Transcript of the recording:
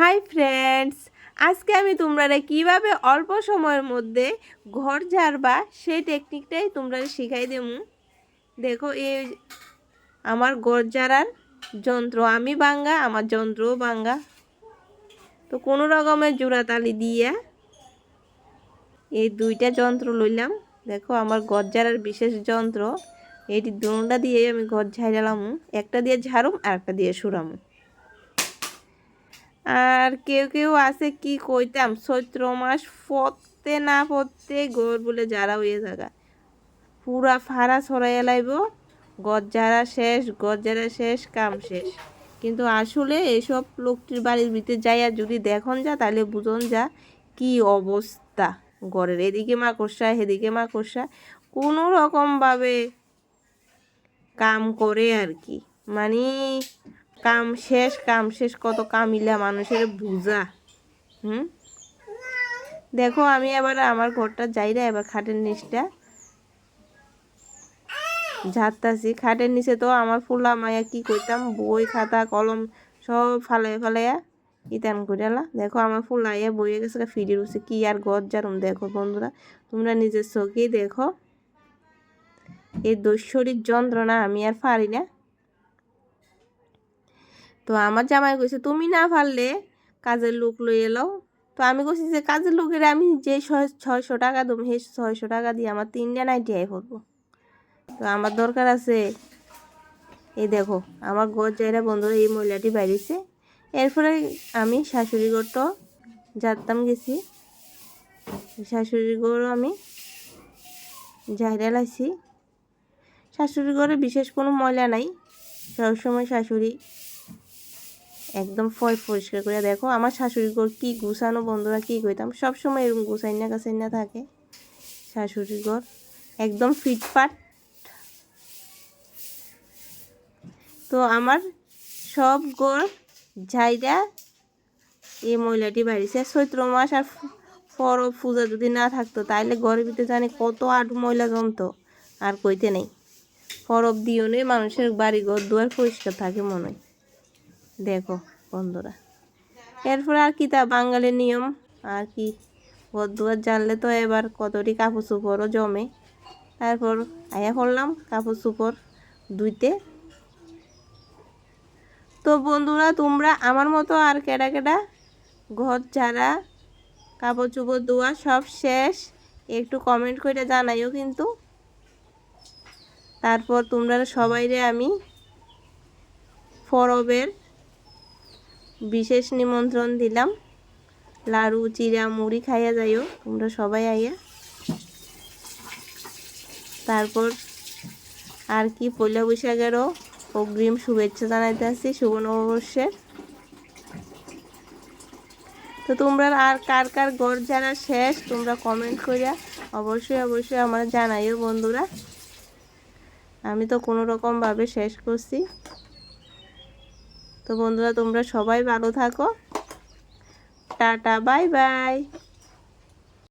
Hi friends, আজকে আমি তোমরা কীভাবে অল্প সময়ের মধ্যে ঘর ঝাড়বা সেই টেকনিকটাই তোমরা শিখাই দেবো। দেখো, এই আমার ঘর ঝাড়ার যন্ত্র, আমি বাঙ্গা আমার যন্ত্রও বাঙ্গা তো কোনো রকমের জোড়াতালি দিয়া এই দুইটা যন্ত্র লইলাম। দেখো, আমার ঘর ঝাড়ার বিশেষ যন্ত্র, এটি দুটা দিয়ে আমি ঘর ঝাড়ালাম। একটা দিয়ে ঝাড়ুম, আর একটা দিয়ে সুরামু। আর কেউ কেউ আছে কি কইতাম, চৈত্র মাস পড়তে না পড়তে গোর বলে যারা হয়ে থাকা পুরা ফাড়া ছড়াইয়া লাইব গজ যারা শেষ গজ যারা শেষ, কাম শেষ। কিন্তু আসলে এসব লোকটির বাড়ির ভিতরে যাইয়া যদি দেখুন যা তাহলে বুঝন যা কি অবস্থা ঘরের। এদিকে মা মাকড়সা এদিকে মাকড়সা কোনো রকমভাবে কাম করে আর কি। মানে কাম শেষ কাম শেষ, কত কামিলা মানুষের বুঝা হুম? দেখো, আমি এবার আমার ঘরটা যাই রে এবার খাটের নিচটা। ঝাড়তাছি, খাটের নিচে তো আমার ফুলা মায়া কি করতাম বই, খাতা, কলম সব ফালাই ফালাইয়া ইতান করিয়ালা দেখো, আমার ফুলাইয়া বইয়ে গেছে ফিরে রয়েছে কি আর গদ যারুম দেখো বন্ধুরা। তোমরা নিজের চোখেই দেখো। এই দৈশ্বরীর যন্ত্রণা আমি আর পারি না। তো আমার জামাই কইছে, তুমি না পারলে কাজের লোক লই এলো তো আমি কইছি যে, কাজের লোকের আমি যে ছয়শো টাকা দেবো, সেই ছয়শো টাকা দিয়ে আমার তিনটা নাইটি আই করব। তো আমার দরকার আছে, এই দেখো, আমার ঘর যাইরা বন্ধুরা এই মহিলাটি বাইরেছে এরপরে আমি শাশুড়ি ঘরটা যাতাম গেছি, শাশুড়ি ঘরও আমি যাইরা লাইছি। শাশুড়ি ঘরে বিশেষ কোনো ময়লা নাই, সবসময় শাশুড়ি একদম ফয় পরিষ্কার করে। দেখো, আমার শাশুড়ি ঘর কী গুছানো, বন্ধুরা কী কইতাম, সবসময় এরকম গুছাই গুছাইনা, গাছাইনা থাকে শাশুড়ি ঘর একদম ফিটফাট। তো আমার সব গড় ঝাইরা এই মহিলাটি বাড়িছে। চৈত্র মাস আর পরব পূজা যদি না থাকতো, তাইলে ঘরের ভিতরে জানি কত আট ময়লা জমতো, আর কইতে নেই। পরব দিও নেই মানুষের বাড়ি ঘর দুয়ার পরিষ্কার থাকে মনে হয়। দেখো, বন্ধুরা। এরপর আর কি তা বাঙালির নিয়ম? আর কি? ঘর দুয়ার জানলে তো এবার কতটি কাপড় চোপড়ও জমে। তারপর আয়া করলাম কাপড় চোপড় ধুইতে। তো বন্ধুরা, তোমরা আমার মতো আর কেডা কেডা ঘর ছাড়া কাপড় চোপড় ধোয়া সব শেষ, একটু কমেন্ট করে জানাইও কিন্তু। তারপর তোমরা সবাইরে আমি ফরবের বিশেষ নিমন্ত্রণ দিলাম। লাড়ু চিরা মুড়ি খাইয়া যাইও, তোমরা সবাই আইয়া। তারপর আর কি পয়লা বৈশাখেরও অগ্রিম শুভেচ্ছা জানাইতে আসছি, শুভ নববর্ষের। তো তোমরা আর কার কার ঘর যারা শেষ, তোমরা কমেন্ট করিয়া অবশ্যই অবশ্যই আমার জানাইও বন্ধুরা। আমি তো কোনো রকমভাবে শেষ করছি। তো বন্ধুরা তোমরা সবাই ভালো থাকো। Tata bye bye.